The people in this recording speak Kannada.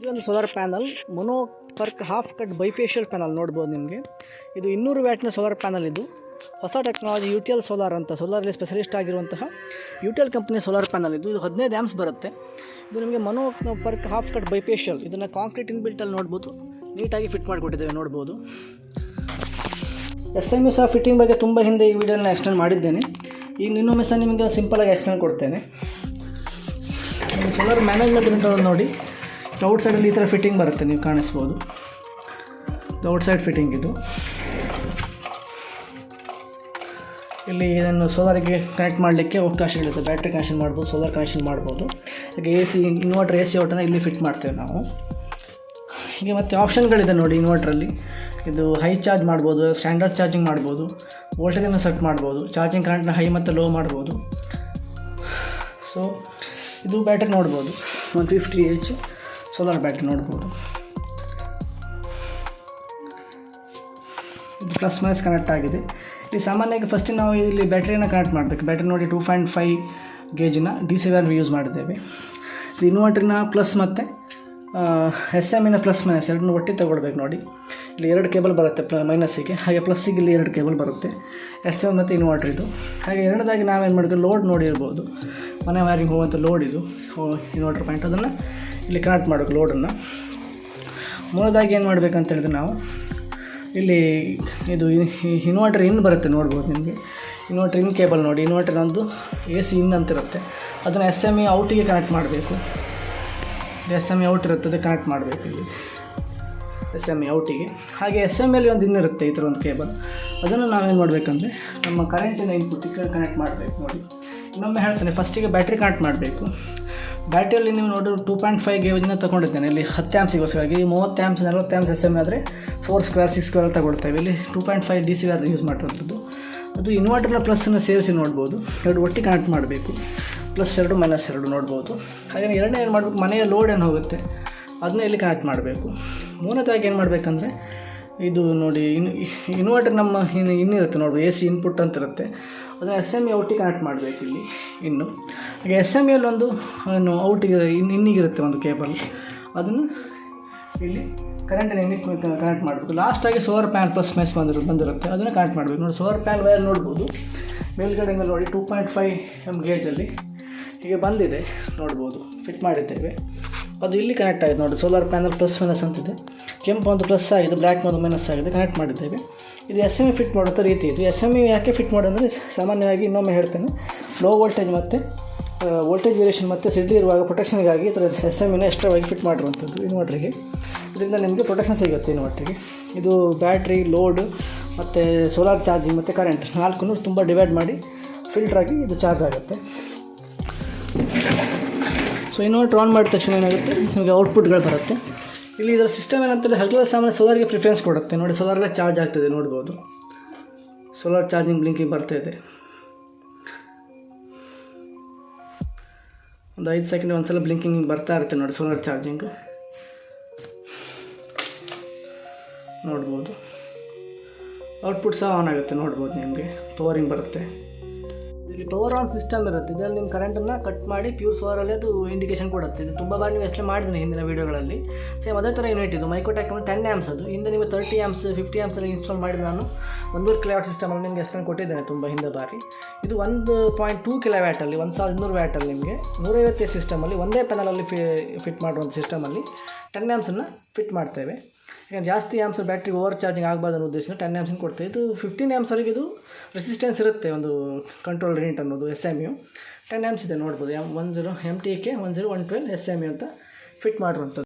ಇದೊಂದು solar panel mono PERC half cut bifacial panel ನೋಡ್ಬೋದು ನಿಮಗೆ. ಇದು ಇನ್ನೂರು ವ್ಯಾಟ್ನ ಸೋಲಾರ್ ಪ್ಯಾನಲ್ ಇದು. ಹೊಸ ಟೆಕ್ನಾಲಜಿ ಯು ಸೋಲಾರ್ ಅಂತ ಸೋಲಾರಲ್ಲಿ ಸ್ಪೆಷಲಿಸ್ಟ್ ಆಗಿರುವಂತಹ U T L company solar panel ಇದು. ಇದು ಹದಿನೈದು ಆ್ಯಮ್ಸ್ ಬರುತ್ತೆ. ಇದು ನಿಮಗೆ ಮನೋ ಪರ್ಕ್ ಹಾಫ್ ಕಟ್ ಬೈಫೇಶಿಯಲ್ ಇದನ್ನು ಕಾಂಕ್ರೀಟ್ ಇನ್ಬಿಲ್ಟಲ್ಲಿ ನೋಡ್ಬೋದು. ನೀಟಾಗಿ ಫಿಟ್ ಮಾಡಿಕೊಟ್ಟಿದ್ದೇವೆ, ನೋಡ್ಬೋದು. ಎಸ್ ಎಂ ಎಸ್ ಸಹ ಫಿಟ್ಟಿಂಗ್ ಬಗ್ಗೆ ತುಂಬ ಹಿಂದೆ ಈ ವಿಡಿಯೋನ ಎಕ್ಸ್ಪ್ಲೇನ್ ಮಾಡಿದ್ದೇನೆ. ಈಗ ಇನ್ನೊಮ್ಮೆ ಸಹ ನಿಮಗೆ ಸಿಂಪಲಾಗಿ ಎಕ್ಸ್ಪ್ಲೇನ್ ಕೊಡ್ತೇನೆ. ಸೋಲಾರ್ ಮ್ಯಾನೇಜ್ಮೆಂಟ್ ನೋಡಿ. ಔಟ್ ಸೈಡಲ್ಲಿ ಈ ಥರ ಫಿಟ್ಟಿಂಗ್ ಬರುತ್ತೆ, ನೀವು ಕಾಣಿಸ್ಬೋದು. ಔಟ್ ಸೈಡ್ ಫಿಟ್ಟಿಂಗ್ ಇದು. ಇಲ್ಲಿ ಇದನ್ನು ಸೋಲಾರಿಗೆ ಕನೆಕ್ಟ್ ಮಾಡಲಿಕ್ಕೆ ಅವಕಾಶಗಳಿರುತ್ತೆ ಬ್ಯಾಟ್ರಿ ಕನೆಕ್ಷನ್ ಮಾಡ್ಬೋದು ಸೋಲಾರ್ ಕನೆಕ್ಷನ್ ಮಾಡ್ಬೋದು. ಈಗ A C inverter A C ಔಟನ್ನು ಇಲ್ಲಿ ಫಿಟ್ ಮಾಡ್ತೇವೆ ನಾವು. ಹೀಗೆ ಮತ್ತು ಆಪ್ಷನ್ಗಳಿದೆ ನೋಡಿ ಇನ್ವರ್ಟ್ರಲ್ಲಿ ಇದು ಹೈ ಚಾರ್ಜ್ ಮಾಡ್ಬೋದು ಸ್ಟ್ಯಾಂಡರ್ಡ್ ಚಾರ್ಜಿಂಗ್ ಮಾಡ್ಬೋದು ವೋಲ್ಟೇಜನ್ನು ಸೆಟ್ ಮಾಡ್ಬೋದು ಚಾರ್ಜಿಂಗ್ ಕರೆಂಟ್ನ ಹೈ ಮತ್ತು ಲೋ ಮಾಡ್ಬೋದು. ಸೊ ಇದು ಬ್ಯಾಟ್ರಿ ನೋಡ್ಬೋದು. One fifty H solar battery ನೋಡ್ಬೋದು. ಪ್ಲಸ್ ಮೈನಸ್ ಕನೆಕ್ಟ್ ಆಗಿದೆ. ಇಲ್ಲಿ ಸಾಮಾನ್ಯವಾಗಿ ಫಸ್ಟ್ ನಾವು ಇಲ್ಲಿ ಬ್ಯಾಟ್ರಿಯನ್ನು ಕನೆಕ್ಟ್ ಮಾಡಬೇಕು. ಬ್ಯಾಟ್ರಿ ನೋಡಿ ಟೂ ಪಾಯಿಂಟ್ ಫೈವ್ ಗೇಜಿನ ಡಿ ಸಿ ವ್ಯಾನ್ ಯೂಸ್ ಮಾಡಿದ್ದೇವೆ. ಇನ್ವರ್ಟ್ರಿನ ಪ್ಲಸ್ ಮತ್ತು ಎಸ್ ಎಮ್ಮಿನ ಪ್ಲಸ್ ಮೈನಸ್ ಎರಡನ್ನೂ ಒಟ್ಟಿಗೆ ತಗೊಳ್ಬೇಕು ನೋಡಿ. ಇಲ್ಲಿ ಎರಡು ಕೇಬಲ್ ಬರುತ್ತೆ, ಪ್ಲ ಮೈನಸ್ಸಿಗೆ ಹಾಗೆ ಪ್ಲಸ್ಸಿಗೆ ಇಲ್ಲಿ ಎರಡು ಕೇಬಲ್ ಬರುತ್ತೆ. ಎಸ್ ಎಂ ಮತ್ತು ಇನ್ವರ್ಟ್ರ್ ಇದು. ಹಾಗೆ ಎರಡದಾಗಿ ನಾವೇನು ಮಾಡಿದ್ವಿ ಲೋಡ್ ನೋಡಿರ್ಬೋದು. ಮನೆ ವೈರಿಂಗ್ ಹೋಗುವಂಥ ಲೋಡ್ ಇದು. ಇನ್ವರ್ಟರ್ ಪಾಯಿಂಟ್ ಅದನ್ನು ಇಲ್ಲಿ ಕನೆಕ್ಟ್ ಮಾಡಬೇಕು ಲೋಡನ್ನು ಮೂರದಾಗಿ ಏನು ಮಾಡಬೇಕಂತ ಹೇಳಿದ್ರೆ ನಾವು ಇಲ್ಲಿ ಇದು ಇನ್ವರ್ಟರ್ ಇನ್ ಬರುತ್ತೆ, ನೋಡ್ಬೋದು ನಿಮಗೆ. ಇನ್ವರ್ಟರ್ ಇನ್ ಕೇಬಲ್ ನೋಡಿ. ಇನ್ವರ್ಟರ್ ಒಂದು ಎ ಸಿ ಇನ್ ಅಂತಿರುತ್ತೆ ಅದನ್ನು ಎಸ್ ಎಂ ಇ ಔಟಿಗೆ ಕನೆಕ್ಟ್ ಮಾಡಬೇಕು. ಎಸ್ ಎಂ ಇ ಔಟ್ ಇರುತ್ತೆ ಕನೆಕ್ಟ್ ಮಾಡಬೇಕು ಇಲ್ಲಿ. ಎಸ್ ಎಂ ಎ ಔಟಿಗೆ. ಹಾಗೆ ಎಸ್ ಎಂ ಎಲ್ಲಿ ಒಂದು ಇನ್ನಿರುತ್ತೆ ಈ ಥರ ಒಂದು ಕೇಬಲ್. ಅದನ್ನು ನಾವೇನು ಮಾಡಬೇಕಂದ್ರೆ ನಮ್ಮ ಕರೆಂಟಿನ ಇನ್ಪುಟ್ಟಿಗೆ ಕನೆಕ್ಟ್ ಮಾಡಬೇಕು ನೋಡಿ. ಇನ್ನೊಮ್ಮೆ ಹೇಳ್ತೇನೆ ಫಸ್ಟಿಗೆ ಬ್ಯಾಟ್ರಿ ಕನೆಕ್ಟ್ ಮಾಡಬೇಕು. ಬ್ಯಾಟ್ರಿಯಲ್ಲಿ ನೀವು ನೋಡಿ ಟೂ ಪಾಯಿಂಟ್ ಫೈವ್ ಗೇಜಿನ ತೊಗೊಂಡಿದ್ದೇನೆ. ಇಲ್ಲಿ ಹತ್ತು ಆ್ಯಮ್ಸಿಗೋಸ್ಕರ ಮೂವತ್ತು ಆ್ಯಮ್ಸ್ ನಲ್ವತ್ತು ಆ್ಯಮ್ಸ್ ಎಸ್ ಎಂ ಆದರೆ ಫೋರ್ ಸ್ಕ್ವೇರ್ ಸಿಕ್ಸ್ ಸ್ಕ್ವೇರ್ ತಗೊಳ್ತೇವೆ. ಇಲ್ಲಿ two point five D C ಆದರೆ ಯೂಸ್ ಮಾಡಿರುವಂಥದ್ದು ಅದು ಇನ್ವರ್ಟರ್ನ ಪ್ಲಸ್ಸನ್ನು ಸೇರಿಸಿ ನೋಡ್ಬೋದು. ಎರಡು ಒಟ್ಟಿಗೆ ಕನೆಕ್ಟ್ ಮಾಡಬೇಕು. ಪ್ಲಸ್ ಎರಡು ಮೈನಸ್ ಎರಡು ನೋಡ್ಬೋದು. ಹಾಗೆ ಎರಡನೇ ಏನು ಮಾಡಬೇಕು, ಮನೆಯ ಲೋಡ್ ಏನು ಹೋಗುತ್ತೆ, ಅದನ್ನ ಇಲ್ಲಿ ಕನೆಕ್ಟ್ ಮಾಡಬೇಕು. ಮೂರನೇದಾಗಿ ಏನು ಮಾಡಬೇಕಂದ್ರೆ, ಇದು ನೋಡಿ ಇನ್ ಇನ್ವರ್ಟರ್ ನಮ್ಮ ಇನ್ನು ಇನ್ನಿರುತ್ತೆ ನೋಡ್ಬೋದು ಎ ಸಿ ಇನ್ಪುಟ್ ಅಂತ ಇರುತ್ತೆ. ಅದನ್ನು ಎಸ್ ಎಂ ಎ ಔಟಿಗೆ ಕನೆಕ್ಟ್ ಮಾಡಬೇಕು ಇಲ್ಲಿ, ಇನ್ನು. ಹಾಗೆ ಎಸ್ ಎಂ ಎಲ್ ಒಂದು, ಏನು ಔಟಿಗೆ ಇನ್ ಇನ್ನಿಗಿರುತ್ತೆ ಒಂದು ಕೇಬಲ್ ಅದನ್ನು ಇಲ್ಲಿ ಕರೆಂಟಿನ ಇನ್ನಿಗೆ ಕನೆಕ್ಟ್ ಮಾಡಬೇಕು. ಲಾಸ್ಟಾಗಿ ಸೋಲಾರ್ ಪ್ಯಾನ್ ಪ್ಲಸ್ ಮೆಸ್ ಬಂದಿರೋ, ಬಂದಿರುತ್ತೆ. ಅದನ್ನು ಕನೆಕ್ಟ್ ಮಾಡಬೇಕು. ನೋಡಿ ಸೋಲಾರ್ ಪ್ಯಾನ್ ವೈರ್ ನೋಡ್ಬೋದು. ಮೇಲ್ಗಡೆಯಿಂದ ನೋಡಿ ಟೂ ಪಾಯಿಂಟ್ ಫೈವ್ ಎಂ ಗೇಜಲ್ಲಿ ಹೀಗೆ ಬಂದಿದೆ. ನೋಡ್ಬೋದು. ಫಿಟ್ ಮಾಡಿದ್ದೇವೆ. ಅದು ಇಲ್ಲಿ ಕನೆಕ್ಟ್ ಆಗಿದೆ ನೋಡಿ ಸೋಲಾರ್ ಪ್ಯಾನಲ್ ಪ್ಲಸ್ ಮೈನಸ್ ಅಂತಿದೆ. ಕೆಂಪು ಒಂದು ಪ್ಲಸ್ ಆಗಿದೆ ಬ್ಲ್ಯಾಕ್ ಒಂದು ಮೈನಸ್ ಆಗಿದೆ ಕನೆಕ್ಟ್ ಮಾಡಿದ್ದೇವೆ. ಇದು ಎಸ್ ಎಂ ಇ ಫಿಟ್ ಮಾಡುವಂಥ ರೀತಿ ಇದು. ಎಸ್ ಎಂ ಇ ಯಾಕೆ ಫಿಟ್ ಮಾಡೋದಂದರೆ ಸಾಮಾನ್ಯವಾಗಿ ಇನ್ನೊಮ್ಮೆ ಹೇಳ್ತೇನೆ. ಲೋ ವೋಲ್ಟೇಜ್ ಮತ್ತು ವೋಲ್ಟೇಜ್ ವೇರಿಯೇಷನ್ ಮತ್ತು ಸಿಡಿ ಇರುವಾಗ ಪ್ರೊಟೆಕ್ಷನ್ಗಾಗಿ ಈ ಥರ ಎಸ್ ಎಂ ಇನ ಎಕ್ಸ್ಟ್ರಾವಾಗಿ ಫಿಟ್ ಮಾಡಿರುವಂಥದ್ದು ಇನ್ವರ್ಟ್ರಿಗೆ ಇದರಿಂದ ನಿಮಗೆ ಪ್ರೊಟೆಕ್ಷನ್ ಸಿಗುತ್ತೆ ಇನ್ವರ್ಟ್ರಿಗೆ ಇದು ಬ್ಯಾಟ್ರಿ ಲೋಡ್ ಮತ್ತು ಸೋಲಾರ್ ಚಾರ್ಜಿಂಗ್ ಮತ್ತು ಕರೆಂಟ್ ನಾಲ್ಕನ್ನು ತುಂಬ ಡಿವೈಡ್ ಮಾಡಿ ಫಿಲ್ಟ್ರಾಗಿ ಇದು ಚಾರ್ಜ್ ಆಗುತ್ತೆ. ಸೊ ಇನ್ವರ್ಟರ್ ಆನ್ ಮಾಡಿದ ತಕ್ಷಣ ಏನಾಗುತ್ತೆ? ನಿಮಗೆ ಔಟ್ಪುಟ್ಗಳು ಬರುತ್ತೆ. ಇಲ್ಲಿ ಇದರ ಸಿಸ್ಟಮ್ ಏನಂತಂದರೆ ಹಗಲ ಸಾಮಾನ್ಯ ಸೋಲಾರ್ಗೆ ಪ್ರಿಫರೆನ್ಸ್ ಕೊಡುತ್ತೆ. ನೋಡಿ ಸೋಲಾರಲ್ಲೇ ಚಾರ್ಜ್ ಆಗ್ತದೆ, ನೋಡ್ಬೋದು. ಸೋಲಾರ್ ಚಾರ್ಜಿಂಗ್ ಬ್ಲಿಂಕಿಂಗ್ ಬರ್ತಾ ಇದೆ. ಒಂದು ಐದು ಸೆಕೆಂಡ್ ಒಂದ್ಸಲ ಬ್ಲಿಂಕಿಂಗ್ ಬರ್ತಾ ಇರುತ್ತೆ, ನೋಡಿ ಸೋಲಾರ್ ಚಾರ್ಜಿಂಗ್ ನೋಡ್ಬೋದು. ಔಟ್ಪುಟ್ ಸಹ ಆನ್ ಆಗುತ್ತೆ, ನೋಡ್ಬೋದು ನಿಮಗೆ. ಪವರಿಂಗ್ ಬರುತ್ತೆ. ಪವರ್ ಆನ್ ಸಿಸ್ಟಮ್ ಇರುತ್ತೆ. ಇದರಲ್ಲಿ ನಿಮ್ಮ ಕರೆಂಟನ್ನು ಕಟ್ ಮಾಡಿ ಪ್ಯೂರ್ ಸೋಲರಲ್ಲಿ ಅದು ಇಂಡಿಕೇಶನ್ ಕೊಡುತ್ತೆ. ಇದು ತುಂಬ ಬಾರಿ ನೀವು ಎಕ್ಸ್ಪ್ಲೇನ್ ಮಾಡಿದ್ದೀನಿ ಹಿಂದಿನ ವೀಡಿಯೋಗಳಲ್ಲಿ ಸೇಮ್ ಅದೇ ಥರ ಯೂನಿಟ್ ಇದು. ಮೈಕೋಟೆಕ್ ಅಂದರೆ ಟೆನ್ ಆ್ಯಮ್ಸ್ ಅದು. ಹಿಂದೆ ನೀವು ತರ್ಟಿ ಆ್ಯಮ್ಸ್ ಫಿಫ್ಟಿ ಆ್ಯಮ್ಸಲ್ಲಿ ಇನ್ಸ್ಟಾಲ್ ಮಾಡಿ ನಾನು. ಒಂದೂರು ಕಿಲೋವ್ಯಾಟ್ ಸಿಸ್ಟಮಲ್ಲಿ ನಿಮಗೆ ಎಕ್ಸ್ಪ್ಲೇನ್ ಕೊಟ್ಟಿದ್ದೇನೆ ತುಂಬ ಹಿಂದೆ ಬಾರಿ. ಇದು ಒಂದು ಪಾಯಿಂಟ್ ಟೂ ಕಿಲೋವ್ಯಾಟಲ್ಲಿ ಒಂದು ಸಾವಿರದ ಇನ್ನೂರು ವ್ಯಾಟಲ್ಲಿ ನಿಮಗೆ ನೂರೈವತ್ತೈದು ಸಿಸ್ಟಮಲ್ಲಿ ಒಂದೇ ಪ್ಯಾನಲಲ್ಲಿ ಫಿ ಫಿಟ್ ಮಾಡುವಂಥ ಸಿಸ್ಟಮಲ್ಲಿ ಟೆನ್ ಆ್ಯಮ್ಸನ್ನು ಫಿಟ್ ಮಾಡ್ತೇವೆ. ಈಗ ಜಾಸ್ತಿ ಆ್ಯಮ್ಸ್ ಬ್ಯಾಟ್ರಿ ಓವರ್ ಚಾರ್ಜಿಂಗ್ ಆಗಬಾರ್ದು ಅನ್ನೋ ಉದ್ದೇಶದಿಂದ ಟೆನ್ ಆ್ಯಮ್ಸನ್ನು ಕೊಡ್ತೀವಿ ಇದು ಫಿಫ್ಟೀನ್ ಆ್ಯಮ್ಸ್ವರೆಗೆ ಇದು ರೆಸಿಸ್ಟೆನ್ಸ್ ಇರುತ್ತೆ ಒಂದು ಕಂಟ್ರೋಲ್ ಯೂನಿಟ್ ಅನ್ನೋದು S M U ten amps ಇದೆ ನೋಡ್ಬೋದು. M one zero M T K one zero one twelve S M U ಅಂತ ಫಿಟ್ ಮಾಡಿರುವಂಥದ್ದು.